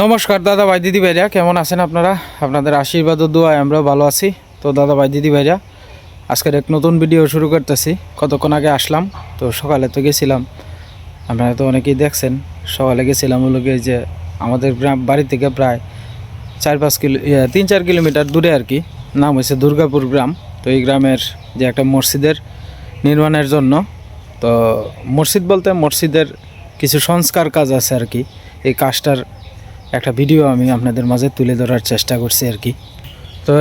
নমস্কার, দাদা ভাই, দিদি ভাইরা, কেমন আছেন আপনারা? আপনাদের আশীর্বাদ ও দোয়ায় আমরা ভালো আছি। তো দাদা ভাই, দিদি ভাইরা, আজকের এক নতুন ভিডিও শুরু করতেছি। কতক্ষণ আগে আসলাম? তো সকালে তো গেছিলাম। আপনারা তো অনেকেই দেখছেন, সকালে গেছিলাম গিয়ে যে আমাদের গ্রাম, বাড়ি থেকে প্রায় চার পাঁচ কিলো তিন চার কিলোমিটার দূরে আর কি। নাম হয়েছে দুর্গাপুর গ্রাম। তো এই গ্রামের যে একটা মসজিদের নির্মাণের জন্য, তো মসজিদ বলতে মসজিদের কিছু সংস্কার কাজ আছে আর কি। এই কাজটার একটা ভিডিও আমি আপনাদের মাঝে তুলে ধরার চেষ্টা করছি আর কি। তো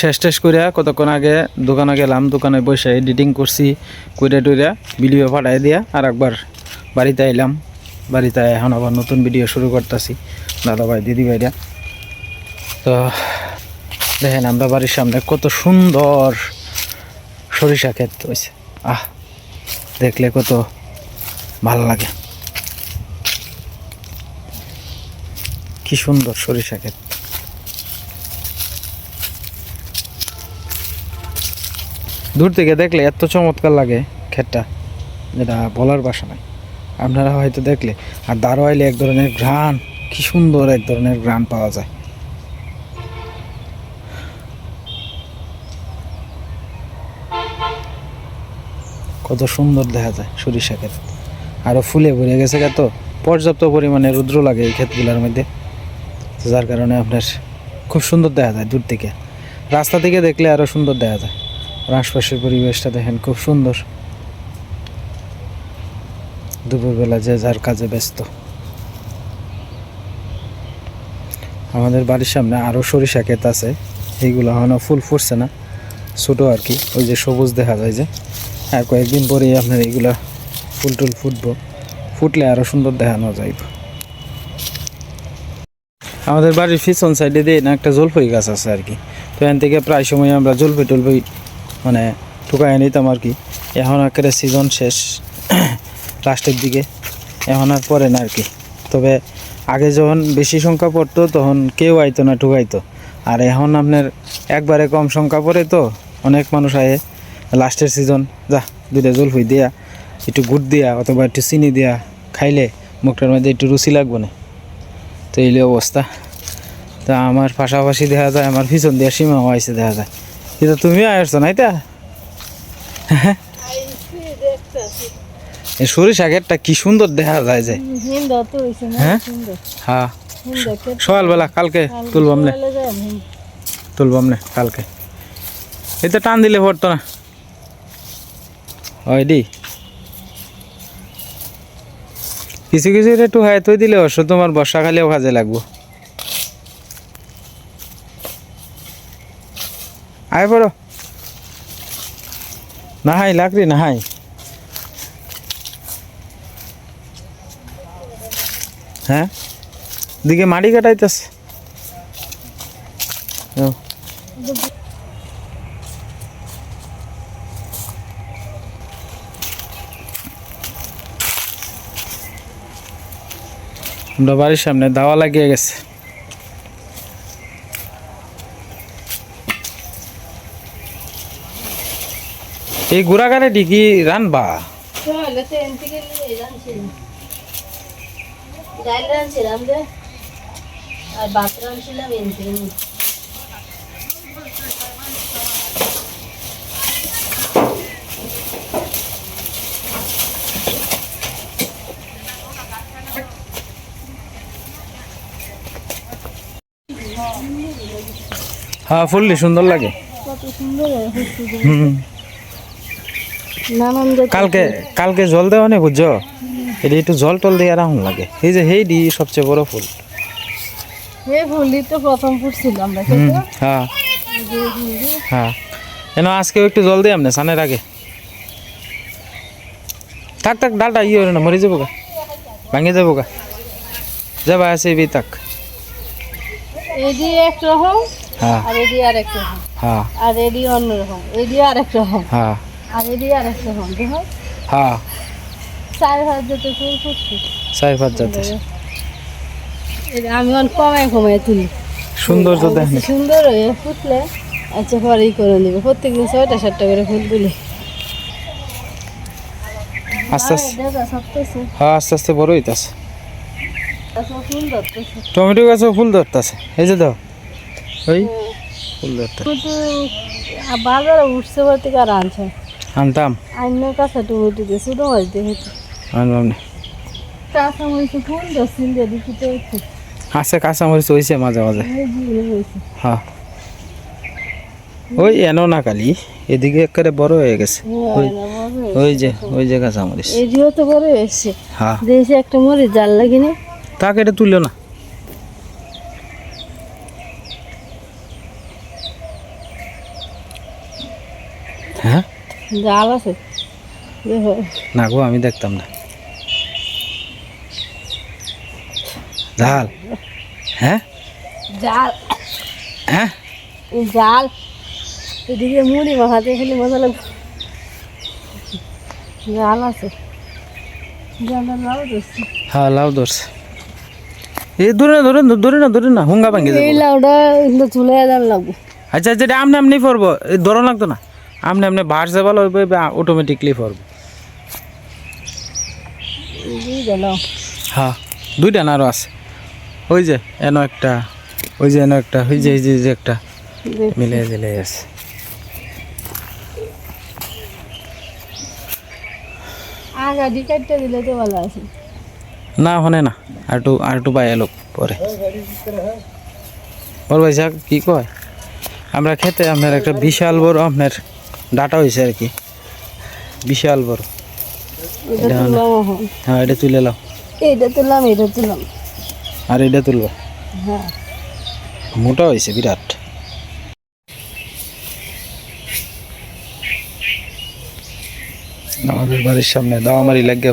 শেষ টেস করে কতক্ষণ আগে দোকানে গেলাম, দোকানে বসে এডিটিং করছি, কইরা টুইরা ভিডিও পাঠাই দিয়া আর একবার বাড়িতে এলাম বাড়িতে এখন আবার নতুন ভিডিও শুরু করতেছি দাদা ভাই দিদি ভাইরা তো, দেখেন আমরা বাড়ির সামনে কত সুন্দর সরিষা ক্ষেত হয়েছে আহ, দেখলে কত ভালো লাগে। কি সুন্দর সরিষা ক্ষেত। দূর থেকে দেখলে এত চমৎকার লাগে ক্ষেতটা। যেটা বলার বাসা নাই। আপনারা হয়তো দেখলে, আর দাঁড়ো আইলে এক ধরনের ঘ্রাণ, কি সুন্দর এক ধরনের ঘ্রাণ পাওয়া যায়। কত সুন্দর দেখা যায় সরিষা ক্ষেত। আরও ফুলে ভরে গেছে তো, পর্যাপ্ত পরিমাণে রুদ্র লাগে এই ক্ষেতগুলোর মধ্যে। যার কারণে আপনার খুব সুন্দর দেখা যায় দূর থেকে। রাস্তা থেকে দেখলে আরও সুন্দর দেখা যায়। আর আশপাশের পরিবেশটা দেখেন খুব সুন্দর। দুপুরবেলা যে যার কাজে ব্যস্ত। আমাদের বাড়ির সামনে আরও সরিষা ক্ষেত আছে। এইগুলো এখনও ফুল ফুটছে না। ছোটো আর কি, ওই যে সবুজ দেখা যায় যে। আর কয়েকদিন পরেই আপনার এইগুলা ফুল টুল ফুটবো। ফুটলে আরও সুন্দর দেখানো যাইব। আমাদের বাড়ির পিছন সাইডে দিয়ে না একটা জলপাই গাছ আছে আর কি। তো এখান থেকে প্রায় সময় আমরা জলপাই টলপাই মানে ঠুকাই নিতাম আর কি। এখন একেবারে সিজন শেষ লাস্টের দিকে। এখন আর পরে না আর কি। তবে আগে যখন বেশি সংখ্যা পড়তো, তখন কেউ আইতো না ঠুকাইতো আর এখন আপনার একবারে কম সংখ্যা পড়ে তো, অনেক মানুষ আয়ে। লাস্টের সিজন যা, দুইটা জলফুই দেয়া, একটু গুড় দিয়া, অথবা একটু চিনি দেয়া খাইলে মুখটার মধ্যে একটু রুচি লাগবে না। তো এই অবস্থা। তা আমার পাশাপাশি দেখা যায় আমার পিছন দিয়ে সীমা হয়েছে দেখা যায়। কিন্তু তুমি আসছো নাই তা? এই সরিষা ক্ষেতটা কি সুন্দর দেখা যায় যে। না হ্যাঁ? হ্যাঁ। সকালবেলা কালকে তুলবাম নে। তুলবাম নে কালকে। এই তো টান দিলে পড়তো না। হয় দি। কিছু কিছু একটু হাই তুই দিলে অবশ্য তোমার বর্ষাকালেও কাজে লাগবো। আয় পড়ো না হাই লাকড়ি না হাই হ্যাঁ দিকে মাটি কাটাইতেছে ও। আমরা বাড়ির সামনে দাওয়া লাগিয়ে গেছে এই ঘোড়াগাড়ি ডিকি রানবা। ডাল রানছিলাম আর ভাত রানছিলাম হ্যাঁ ফুললি সুন্দর লাগে। কত সুন্দর হুম। কালকে কালকে জল দেওয়া নেই বুঝছ? এটা একটু জল টল দিয়ে আরাম লাগে। এই যে হেই ডি সবচেয়ে বড় ফুল। এই ফুলই তো প্রথম ফুটছিল আমরা হ্যাঁ। হ্যাঁ। কেন আজকেও একটু জল দিই আপনি সানের আগে। থাক থাক ডালটা ইয়ে হলো না মরে যাব গা ভাঙে যাব গা যাবা আছে বি থাক। এডি একরকম আর এডি আর এক রকম। হ্যাঁ। আর এডি অন্যরকম এডি আর এক রকম। হ্যাঁ। আর হ্যাঁ। চার ফুল ফুটছে। চার আমি অনেক কমায় কমায় তুলি। দেখেন। সুন্দর হয়ে ফুটলে আচ্ছা করে নিবে। প্রত্যেকদিন ছয়টা সাতটা করে ফুল তুলি। আস্তে আস্তে। হ্যাঁ আস্তে আস্তে বড় হইতাছে। আচ্ছা টমেটো গাছও ফুল ধরতেছে। এই যে দাও। ওই ফুল ধরতে বাজারে উঠছে বলতে আর আনছে? আনতাম। কাঁচা টমেটো দিয়ে ছোটো মাছ দিয়ে হচ্ছে আনবাম না কাঁচা মরিচে ফুল ধরছিল দিয়ে দেখি তো হচ্ছে? আছে কাঁচামরিচ হয়েছে মাঝে মাঝে। হ্যাঁ ওই এনো না কালি এদিকে একেবারে বড় হয়ে গেছে। ওই- যে ওই যে কাঁচামরিচ। এদিও তো বড় হয়েছে। হ্যাঁ দেখছি একটা মরিচ জাল লাগিনি? তাকে এটা তুললো না। জাল আছে। না গো আমি দেখতাম না। ঝাল হ্যাঁ? জাল। হ্যাঁ? জাল। এদিকে মুড়ি মাখাতে খেলে মজা লাগবে জাল আছে। জাল হ্যাঁ লাউ ধরছে। এই ধরে না ধরে না ধরে না ধরে না হুঙ্গা এই লাউটা চুলে জাল লাগবে। আচ্ছা আচ্ছা আমনে আমনি পড়ব ধরো লাগতো না। আমনে আমনে ভার্সে ভালো হইবে অটোমেটিকলি পড়ব হ্যাঁ দুইটা না আরও আছে। ওই যে এন একটা ওই যে এনো একটা ওই যে এই যে একটা। মিলে দিলে আছে। না হনে না আর একটু আর একটু বাইরে লোক পরে। ওর ভাই সাহেব কি কয়? আমরা খেতে আপনার একটা বিশাল বড় আপনার ডাটা হয়েছে আর কি। বিশাল বড়। এটা হ্যাঁ এটা তুলে নাও। এইটা তুললাম এটা তুললাম। আর এটা তুলবা? হ্যাঁ। মোটা হয়েছে বিরাট। আমাদের বাড়ির সামনে দাওয়ামারি লাগিয়ে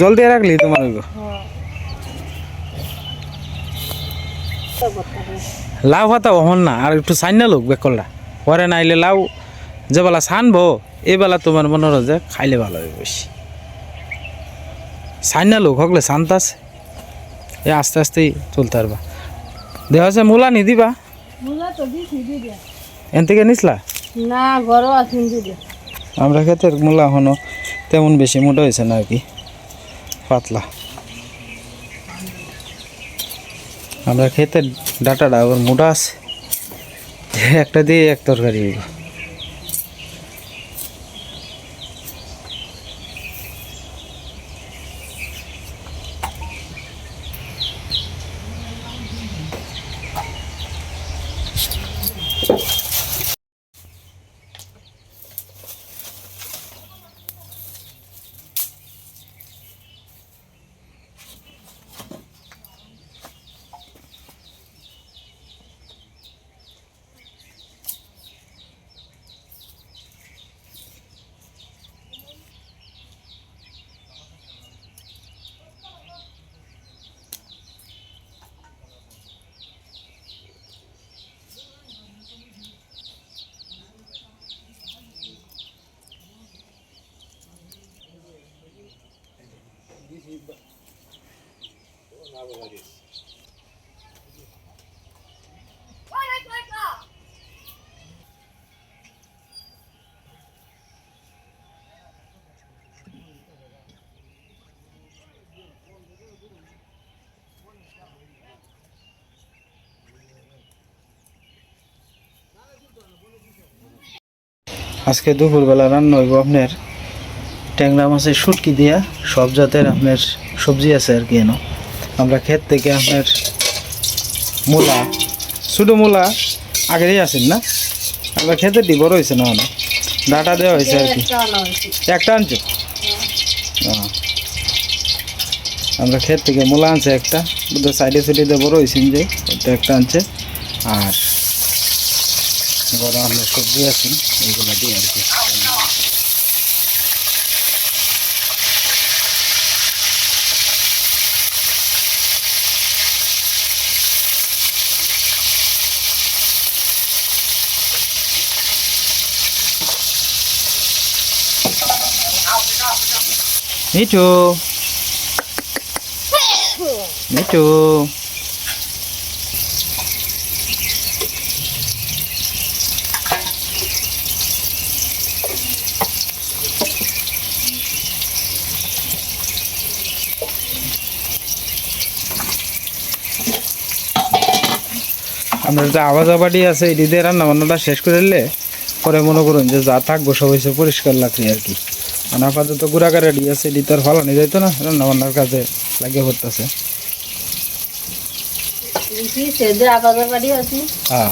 জল দিয়ে রাখলি তোমার হইব লাউ পাতা হন না আর একটু সাইনা লোক বেকলটা। পরে নাইলে লাউ যে বেলা সানবো এই বেলা তোমার মনে হলো যে খাইলে ভালো হবে বেশি। সাইনা লোক হকলে শান্তাস এ আস্তে আস্তেই চলতে পারবা। দেহ আছে মূলা নি দিবা? মুলা তো দিছি দি দিয়া। এন থেকে নিসলা না আমরা ক্ষেতের মূলা এখনও তেমন বেশি মোটা হয়েছে না আর কি। পাতলা। আমরা ক্ষেতের ডাটাটা আবার মোটা আছে। একটা দিয়ে এক তরকারি হইব। আজকে দুপুরবেলা রান্না হইব আপনার ট্যাংরা মাছের শুটকি দিয়া সব জাতের আপনার সবজি আছে আর কি এনো। আমরা ক্ষেত থেকে আপনার মূলা ছোটো মূলা আগেরই আছেন না? আমরা খেতে দি বড় হয়েছে না অনেক ডাটা দেওয়া হয়েছে আর কি। একটা আনছো? ও। আমরা ক্ষেত থেকে মূলা আনছে একটা সাইডে সাইডে বড় হয়েছে যে একটা আনছে। আর বড় আমরা সবজি আছে এইগুলো দিয়ে আর কি। মিঠু। মিঠু। আমরা যে আওয়াজ আবাদি আছে এটি দিয়ে রান্না বান্নাটা শেষ করে নিলে পরে মনে করুন যে যা থাকব সব হয়েছে পরিষ্কার লাগছে আর কি। মানে আপাতত গুড়াকা রেডি আছে এটি তো আর ফলানি যাইতো না রান্না বান্নার কাজে লাগিয়ে পড়তেছে হ্যাঁ।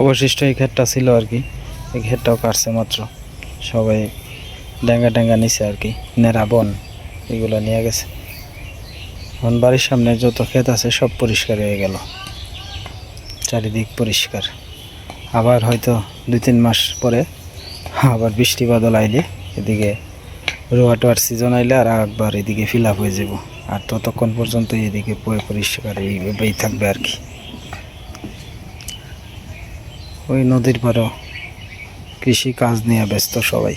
অবশিষ্ট এই ঘেরটা ছিল আর কি। এই ঘেরটাও কাটছে মাত্র। সবাই ড্যাঙ্গা ড্যাঙ্গা নিছে আর কি। নেরা বন, এগুলো নিয়ে গেছে। এখন বাড়ির সামনে যত ক্ষেত আছে সব পরিষ্কার হয়ে গেল। চারিদিক পরিষ্কার। আবার হয়তো দুই তিন মাস পরে আবার বৃষ্টি বাদল আইলে এদিকে রোয়া টোয়ার সিজন আইলে আর একবার এদিকে ফিল আপ হয়ে যাব। আর ততক্ষণ পর্যন্ত এদিকে পরিষ্কার এইভাবেই থাকবে আর কি। ওই নদীর পাড়েও কৃষি কাজ নিয়ে ব্যস্ত সবাই।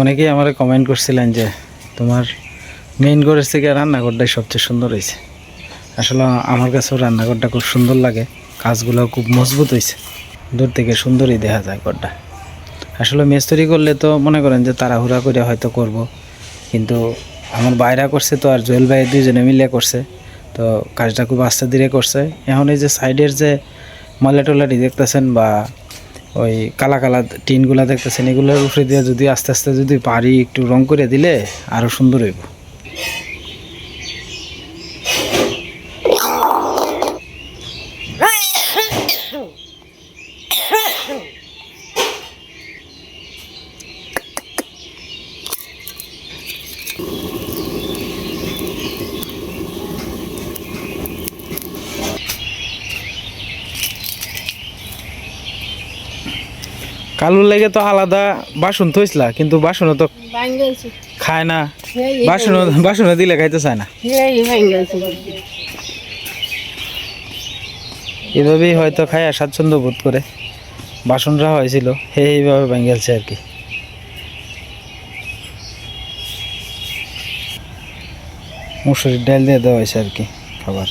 অনেকেই আমার কমেন্ট করছিলেন যে, তোমার মেইন ঘরের থেকে রান্নাঘরটাই সবচেয়ে সুন্দর হয়েছে। আসলে আমার কাছেও রান্নাঘরটা খুব সুন্দর লাগে কাজগুলো খুব মজবুত হয়েছে। দূর থেকে সুন্দরই দেখা যায় ঘরটা। আসলে মেস্তরি করলে তো মনে করেন যে তাড়াহুড়া করে হয়তো করব, কিন্তু আমার বাইরা করছে তো আর জুয়েল ভাই দুইজনে মিলে করছে। তো কাজটা খুব আস্তে ধীরে করছে। এখন এই যে সাইডের যে ময়লা টলাটি দেখতেছেন বা ওই কালা কালা টিনগুলা দেখতেছেন, এগুলোর উপরে দিয়ে যদি আস্তে আস্তে যদি পারি একটু রং করে দিলে আরও সুন্দর হইব। কালুর লেগে তো আলাদা বাসন থইসলা কিন্তু বাসনও তো খায় না। এই বাসন বাসন দিলে খাইতে চায় না। এভাবেই হয়তো খায় স্বাচ্ছন্দ্য বোধ করে। বাসনরা হয়েছিল হে এইভাবে ভেঙেছে আর কি। মুসুরির ডাল দিয়ে দেওয়া হয়েছে আর কি খাবার।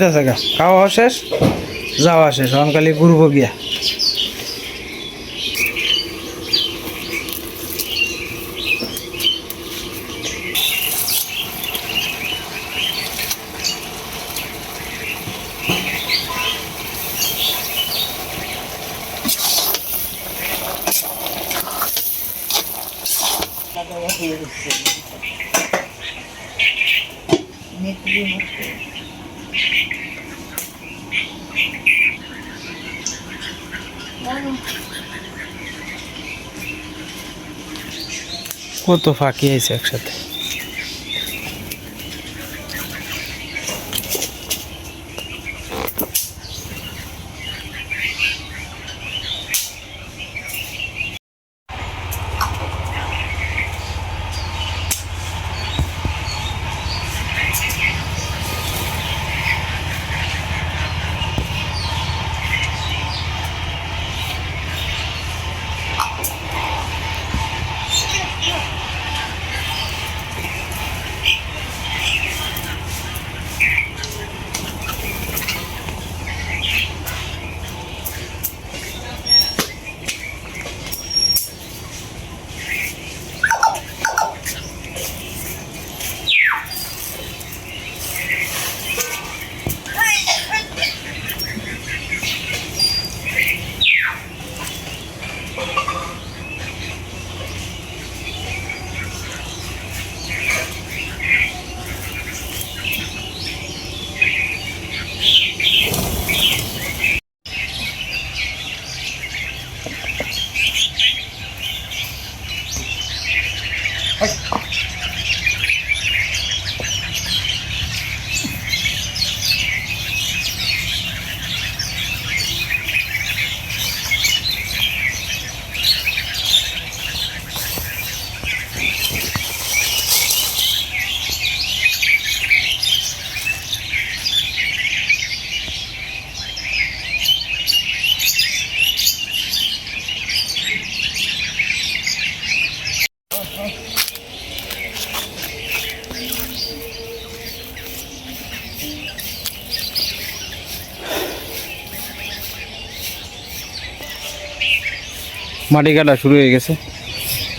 যাইতেছে গা। খাওয়া শেষ যাওয়া শেষ অনকালি ঘুরবো গিয়া। কত ফাঁকি আছে একসাথে। মাটি কাটা শুরু হয়ে গেছে।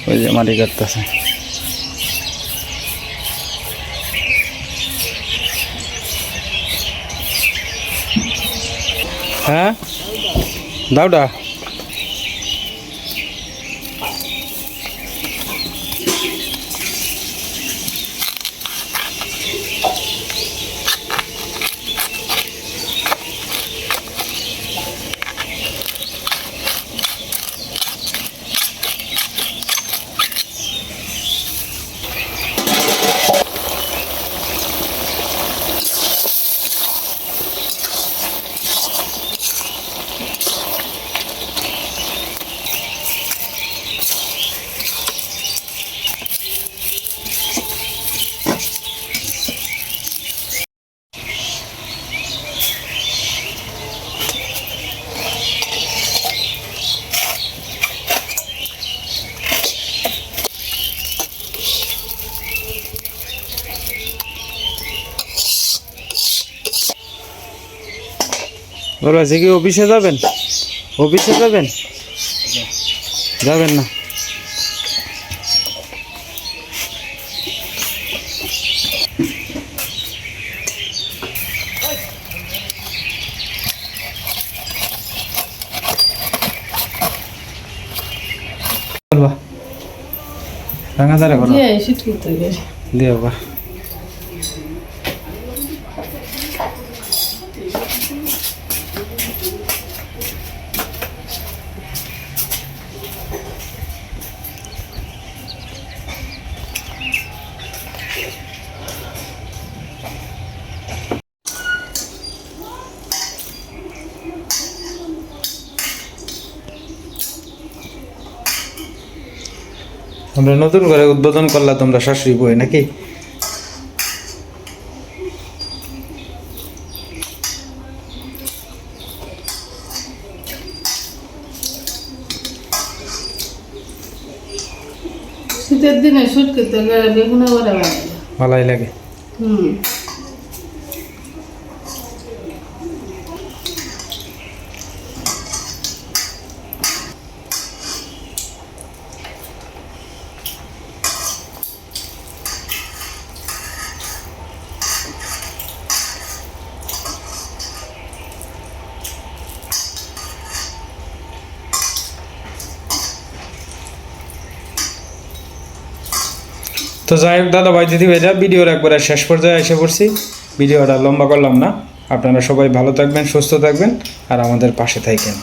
ওই যে মাটি কাটতেছে। হ্যাঁ? দাউডা ওর আছে কি অফিসে যাবেন? অফিসে যাবেন? যাবেন না। রাঙা দাঁড়া করো দিয়ে শুট আমরা নতুন করে উদ্বোধন করলা তোমরা শাশুড়ি বই নাকি? শীতের দিনে শুট করতে গেলে বেগুনে বড় লাগে ভালাই লাগে। হুম। যাই হোক দাদা ভাই দিদি ভাইরা ভিডিওর একবারে শেষ পর্যায়ে এসে পড়ছি। ভিডিওটা লম্বা করলাম না। আপনারা সবাই ভালো থাকবেন, সুস্থ থাকবেন, আর আমাদের পাশে থাকবেন